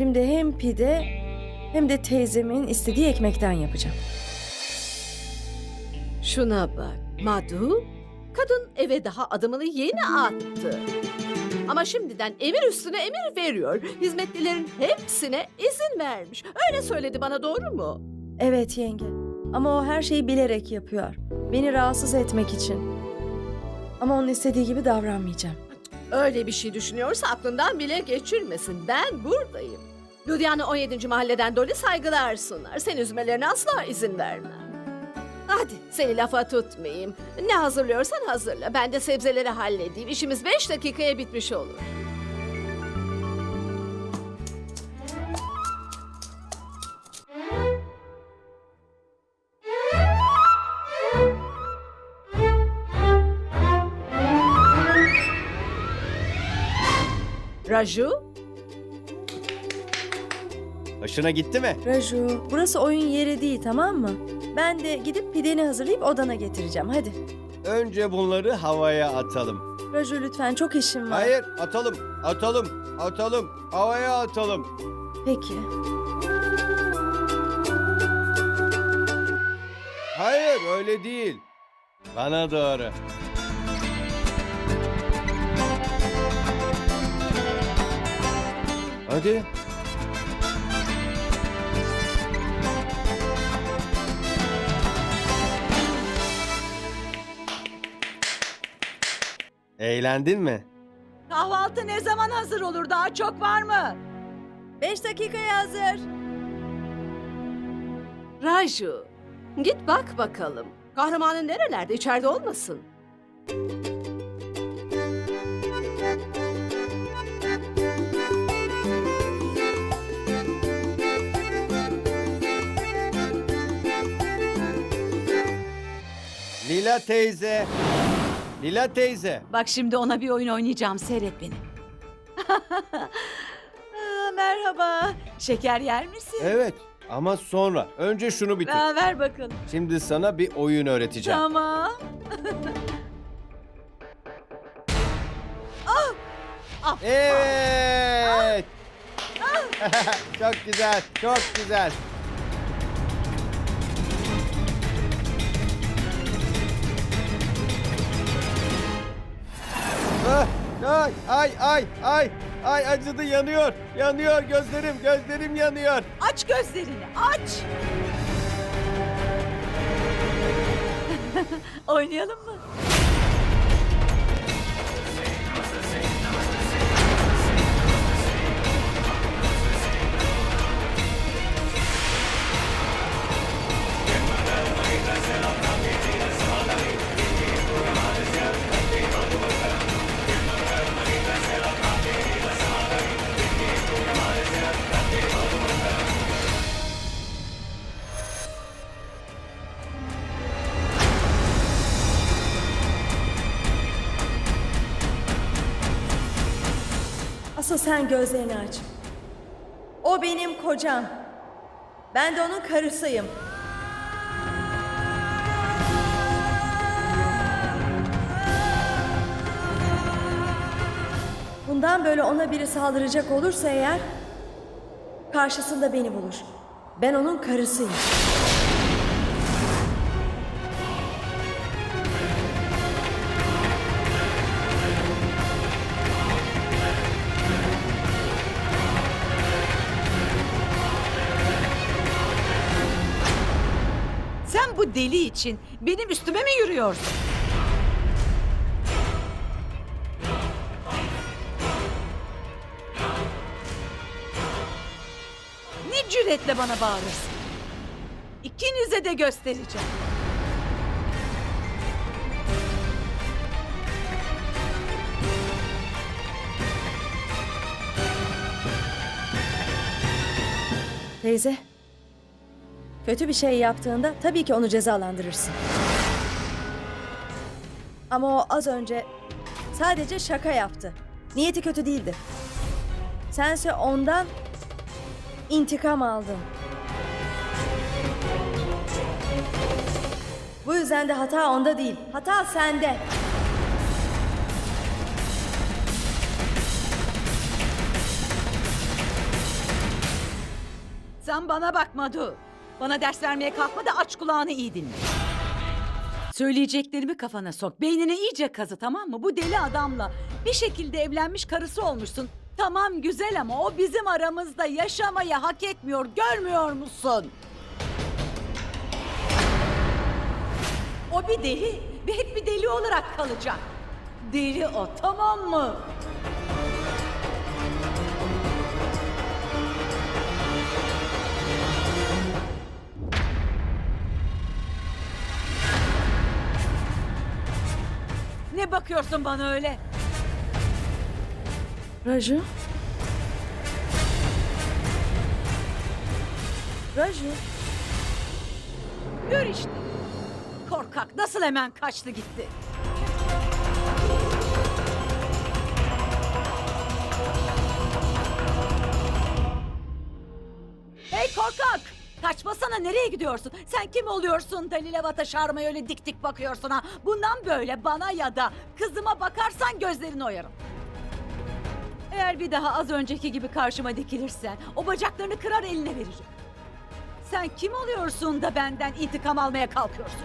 Şimdi hem pide hem de teyzemin istediği ekmekten yapacağım. Şuna bak. Madu, kadın eve daha adımını yeni attı. Ama şimdiden emir üstüne emir veriyor. Hizmetlilerin hepsine izin vermiş. Öyle söyledi bana doğru mu? Evet yenge. Ama o her şeyi bilerek yapıyor. Beni rahatsız etmek için. Ama onun istediği gibi davranmayacağım. Öyle bir şey düşünüyorsa aklından bile geçirmesin. Ben buradayım. Ludiana 17. mahalleden Dolly saygılar sunar. Seni üzmelerine asla izin vermem. Hadi seni lafa tutmayayım. Ne hazırlıyorsan hazırla. Ben de sebzeleri halledeyim. İşimiz beş dakikaya bitmiş olur. Raju, Hoşuna gitti mi? Raju, burası oyun yeri değil tamam mı? Ben de gidip pideni hazırlayıp odana getireceğim. Hadi. Önce bunları havaya atalım. Raju lütfen çok işim var. Hayır, atalım, atalım, atalım, havaya atalım. Peki. Hayır, öyle değil. Bana doğru. Hadi. Eğlendin mi? Kahvaltı ne zaman hazır olur? Daha çok var mı? Beş dakikaya hazır. Raju, git bak bakalım. Kahramanın nerelerde? İçeride olmasın. Lila teyze. Lila teyze. Bak şimdi ona bir oyun oynayacağım. Seyret beni. Aa, merhaba. Şeker yer misin? Evet ama sonra. Önce şunu bitir. Aa, ver bakalım. Şimdi sana bir oyun öğreteceğim. Tamam. Evet. çok güzel, çok güzel. Ay, ay, ay, ay, ay acıdı, yanıyor, yanıyor gözlerim, gözlerim yanıyor. Aç gözlerini. Aç. Oynayalım mı? Asıl sen gözlerini aç. O benim kocam. Ben de onun karısıyım. Bundan böyle ona biri saldıracak olursa eğer karşısında beni bulur. Ben onun karısıyım. Sen bu deli için benim üstüme mi yürüyorsun? Ne cüretle bana bağırırsın? İkinize de göstereceğim. Teyze, kötü bir şey yaptığında tabii ki onu cezalandırırsın. Ama o az önce sadece şaka yaptı. Niyeti kötü değildi. Sense ondan intikam aldın. Bu yüzden de hata onda değil. Hata sende. Sen bana bak Madu. Bana ders vermeye kalkma da aç kulağını iyi dinle. Söyleyeceklerimi kafana sok. Beynine iyice kazı tamam mı? Bu deli adamla bir şekilde evlenmiş karısı olmuşsun. Tamam güzel ama o bizim aramızda yaşamayı hak etmiyor. Görmüyor musun? O bir deli ve hep bir deli olarak kalacak. Deli o tamam mı? Ne bakıyorsun bana öyle? Raju? Raju? Gör işte. Korkak nasıl hemen kaçtı gitti. Kaçmasana nereye gidiyorsun? Sen kim oluyorsun Dalilevata Şarma'ya öyle dik dik bakıyorsun ha? Bundan böyle bana ya da kızıma bakarsan gözlerini oyarım. Eğer bir daha az önceki gibi karşıma dikilirsen o bacaklarını kırar eline veririm. Sen kim oluyorsun da benden intikam almaya kalkıyorsun?